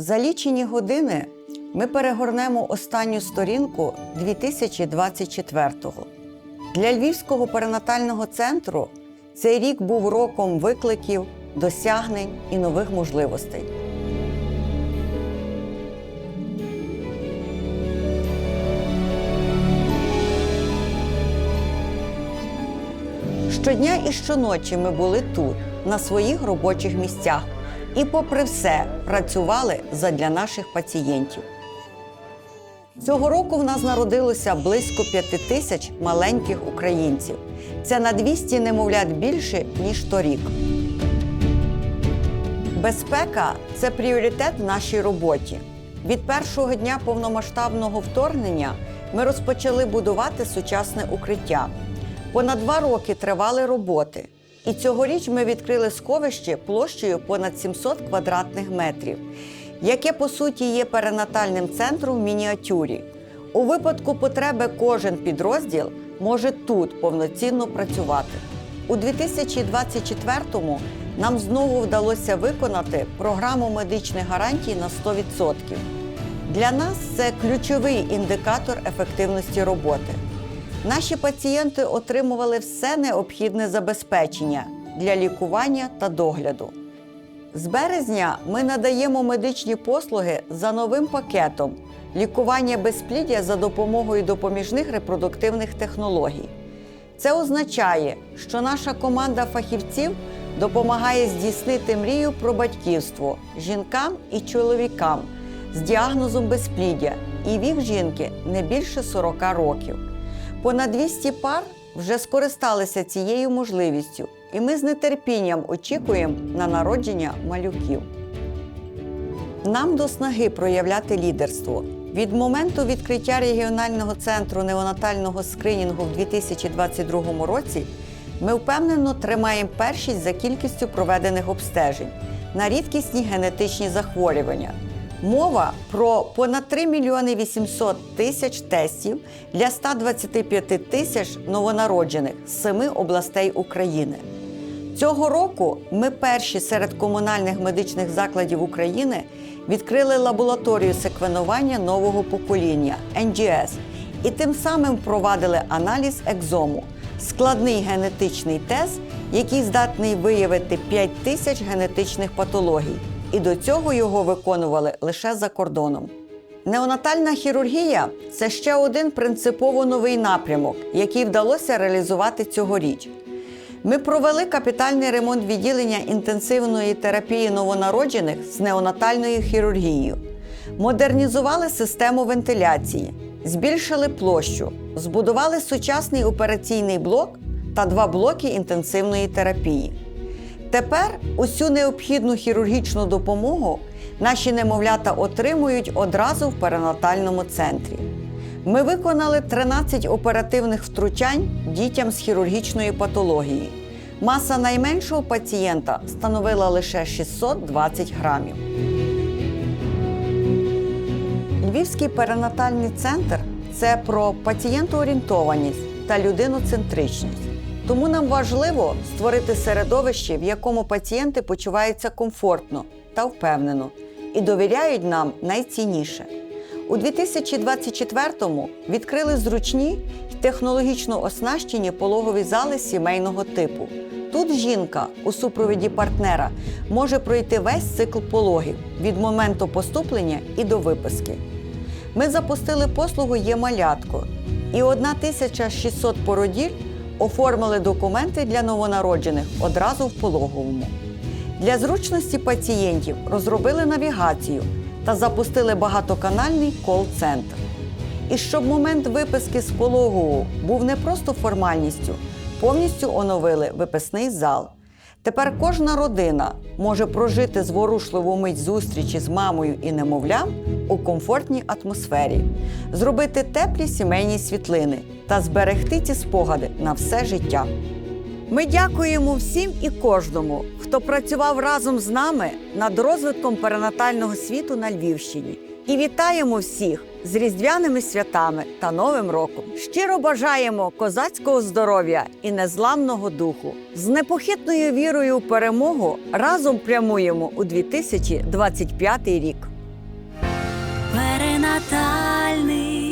За лічені години ми перегорнемо останню сторінку 2024-го. Для Львівського перинатального центру цей рік був роком викликів, досягнень і нових можливостей. Щодня і щоночі ми були тут, на своїх робочих місцях, і, попри все, працювали задля наших пацієнтів. Цього року в нас народилося близько п'яти тисяч маленьких українців. Це на 200 немовлят більше, ніж торік. Безпека це пріоритет в нашій роботі. Від першого дня повномасштабного вторгнення ми розпочали будувати сучасне укриття. Понад два роки тривали роботи. І цьогоріч ми відкрили сховище площею понад 700 квадратних метрів, яке по суті є перинатальним центром в мініатюрі. У випадку потреби кожен підрозділ може тут повноцінно працювати. У 2024-му нам знову вдалося виконати програму медичних гарантій на 100%. Для нас це ключовий індикатор ефективності роботи. Наші пацієнти отримували все необхідне забезпечення для лікування та догляду. З березня ми надаємо медичні послуги за новим пакетом лікування безпліддя за допомогою допоміжних репродуктивних технологій. Це означає, що наша команда фахівців допомагає здійснити мрію про батьківство жінкам і чоловікам з діагнозом безпліддя і вік жінки не більше 40 років. Понад 200 пар вже скористалися цією можливістю, і ми з нетерпінням очікуємо на народження малюків. Нам до снаги проявляти лідерство. Від моменту відкриття регіонального центру неонатального скринінгу в 2022 році ми впевнено тримаємо першість за кількістю проведених обстежень на рідкісні генетичні захворювання. Мова про понад 3 мільйони 800 тисяч тестів для 125 тисяч новонароджених з семи областей України. Цього року ми перші серед комунальних медичних закладів України відкрили лабораторію секвенування нового покоління NGS і тим самим впровадили аналіз екзому складний генетичний тест, який здатний виявити 5 тисяч генетичних патологій. І до цього його виконували лише за кордоном. Неонатальна хірургія це ще один принципово новий напрямок, який вдалося реалізувати цьогоріч. Ми провели капітальний ремонт відділення інтенсивної терапії новонароджених з неонатальною хірургією, модернізували систему вентиляції, збільшили площу, збудували сучасний операційний блок та два блоки інтенсивної терапії. Тепер усю необхідну хірургічну допомогу наші немовлята отримують одразу в перинатальному центрі. Ми виконали 13 оперативних втручань дітям з хірургічної патології. Маса найменшого пацієнта становила лише 620 грамів. Львівський перинатальний центр це про пацієнтоорієнтованість та людиноцентричність. Тому нам важливо створити середовище, в якому пацієнти почуваються комфортно та впевнено і довіряють нам найцінніше. У 2024-му відкрили зручні й технологічно оснащені пологові зали сімейного типу. Тут жінка у супровіді партнера може пройти весь цикл пологів від моменту поступлення і до виписки. Ми запустили послугу «Є-малятко» і 1600 породіль оформили документи для новонароджених одразу в пологовому. Для зручності пацієнтів розробили навігацію та запустили багатоканальний кол-центр. І щоб момент виписки з пологового був не просто формальністю, повністю оновили виписний зал. Тепер кожна родина може прожити зворушливу мить зустрічі з мамою і немовлям у комфортній атмосфері, зробити теплі сімейні світлини та зберегти ці спогади на все життя. Ми дякуємо всім і кожному, хто працював разом з нами над розвитком перинатального світу на Львівщині і вітаємо всіх з різдвяними святами та Новим роком. Щиро бажаємо козацького здоров'я і незламного духу. З непохитною вірою у перемогу разом прямуємо у 2025 рік. Перинатальний